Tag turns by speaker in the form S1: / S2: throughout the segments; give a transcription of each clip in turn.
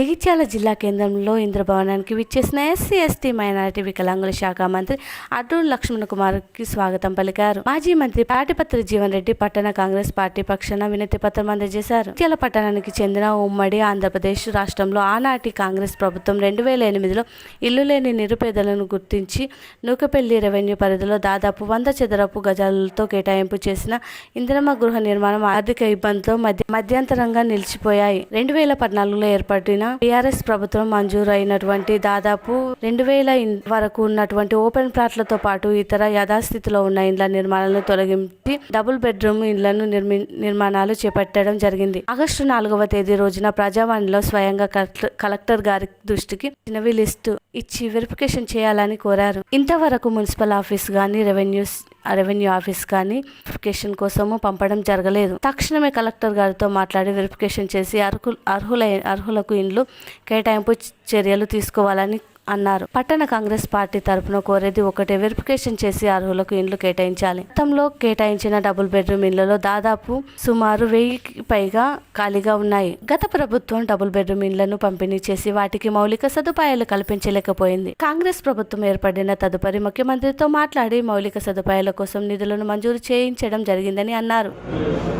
S1: జగిత్యాల జిల్లా కేంద్రంలో ఇంద్రభవనానికి విచ్చేసిన ఎస్సీ ఎస్టీ మైనారిటీ వికలాంగుల శాఖ మంత్రి అడ్డూరు లక్ష్మణ్ కుమార్కి స్వాగతం పలికారు. మాజీ మంత్రి పాటిపత్రి జీవన్ రెడ్డి పట్టణ కాంగ్రెస్ పార్టీ పక్షాన వినతి పత్రం అందజేశారు. జగిత్యాల పట్టణానికి చెందిన ఉమ్మడి ఆంధ్రప్రదేశ్ రాష్ట్రంలో ఆనాటి కాంగ్రెస్ ప్రభుత్వం రెండు వేల ఎనిమిదిలో ఇల్లు లేని నిరుపేదలను గుర్తించి నూకపల్లి రెవెన్యూ పరిధిలో దాదాపు వంద చదరపు గజాలతో కేటాయింపు చేసిన ఇందిరమ్మ గృహ నిర్మాణం ఆర్థిక ఇబ్బందితో మధ్య మధ్యంతరంగా నిలిచిపోయాయి. రెండు వేల పద్నాలుగులో ఏర్పడిన టీఆర్ఎస్ ప్రభుత్వం మంజూరు అయినటువంటి దాదాపు రెండు వేల వరకు ఉన్నటువంటి ఓపెన్ ప్లాట్లతో పాటు ఇతర యథాస్థితిలో ఉన్న ఇండ్ల నిర్మాణాలను తొలగించి డబుల్ బెడ్రూమ్ ఇండ్లను నిర్మి నిర్మాణాలు చేపట్టడం జరిగింది. ఆగస్టు నాలుగవ తేదీ రోజున ప్రజావాణిలో స్వయంగా కలెక్టర్- కలెక్టర్ గారి దృష్టికి చిన్నవి లిస్టు ఇచ్చి వెరిఫికేషన్ చేయాలని కోరారు. ఇంతవరకు మున్సిపల్ ఆఫీస్ గాని రెవెన్యూస్ రెవెన్యూ ఆఫీస్ కానీ వెరిఫికేషన్ కోసము పంపడం జరగలేదు. తక్షణమే కలెక్టర్ గారితో మాట్లాడి వెరిఫికేషన్ చేసి అర్హు అర్హులై అర్హులకు ఇండ్లు కేటాయింపు చర్యలు తీసుకోవాలని అన్నారు. పట్టణ కాంగ్రెస్ పార్టీ తరపున కోరేది ఒకటే వెరిఫికేషన్ చేసి అర్హులకు ఇండ్లు కేటాయించాలి. గతంలో కేటాయించిన డబుల్ బెడ్రూమ్ ఇళ్ళలో దాదాపు సుమారు వెయ్యికి పైగా ఖాళీగా ఉన్నాయి. గత ప్రభుత్వం డబుల్ బెడ్రూమ్ ఇండ్లను పంపిణీ చేసి వాటికి మౌలిక సదుపాయాలు కల్పించలేకపోయింది. కాంగ్రెస్ ప్రభుత్వం ఏర్పడిన తదుపరి ముఖ్యమంత్రితో మాట్లాడి మౌలిక సదుపాయాల కోసం నిధులను మంజూరు చేయించడం జరిగిందని అన్నారు.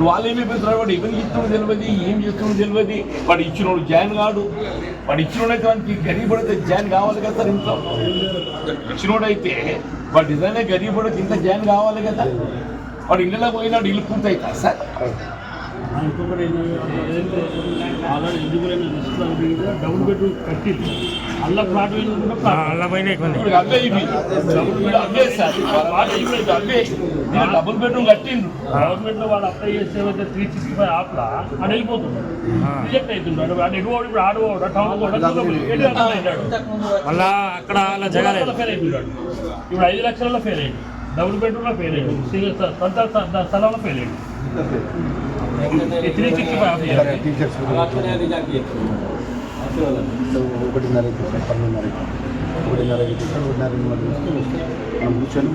S2: వాళ్ళు ఏమి పెడతారు వాడు ఎవరికి ఇస్తున్నాడు తెలియదు ఏం చేస్తున్నాడు తెలియదు వాడు ఇచ్చినోడు జాయిన్ కాడు. వాడు ఇచ్చినోడైతే వానికి గరీబడితే జాయిన్ కావాలి కదా సార్ ఇంట్లో. ఇచ్చినోడైతే వాడు నిజంగా గరీబడితే ఇంత జాయిన్ కావాలి కదా. వాడు ఇళ్ళలో పోయినాడు ఇల్లు పూర్తయితా సార్?
S3: ఇంకొకటి ఆల్రెడీ ఎలిజిబుల్ డబుల్ బెడ్రూమ్ కట్టింది. అల్ల ప్లాట్
S2: డబుల్ బెడ్రూమ్ కట్టిండు.
S3: గవర్నమెంట్లో వాడు అప్లై చేస్తే త్రీ సిక్స్టీ ఫైవ్ ఆప్లా ఆడ వెళ్ళిపోతుంది రిజెక్ట్ అవుతుంటాడు వాడు ఎగువాడు ఇప్పుడు టౌన్
S4: మళ్ళా అక్కడ
S3: ఫెయిల్ అవుతున్నాడు ఇప్పుడు ఐదు లక్షలలో ఫెయిల్ అయ్యాడు డబుల్ బెడ్రూమ్లో ఫెయిల్ అయ్యాడు సింగిల్ స్థలంలో ఫెయిల్ అయ్యాడు
S5: ಟೀಚರ್ಸ್ ಒಬ್ಬಟಿನಾರೈತೆ ಸರ್ ಪರ್ಮಿನಾರೈತೆ ಒಬ್ಬಟಿನಾರೈತೆ ಸರ್ ಒಬ್ಬಟಿನಾರಿನ ಮದುವೆ ಮುಚ್ಚಲು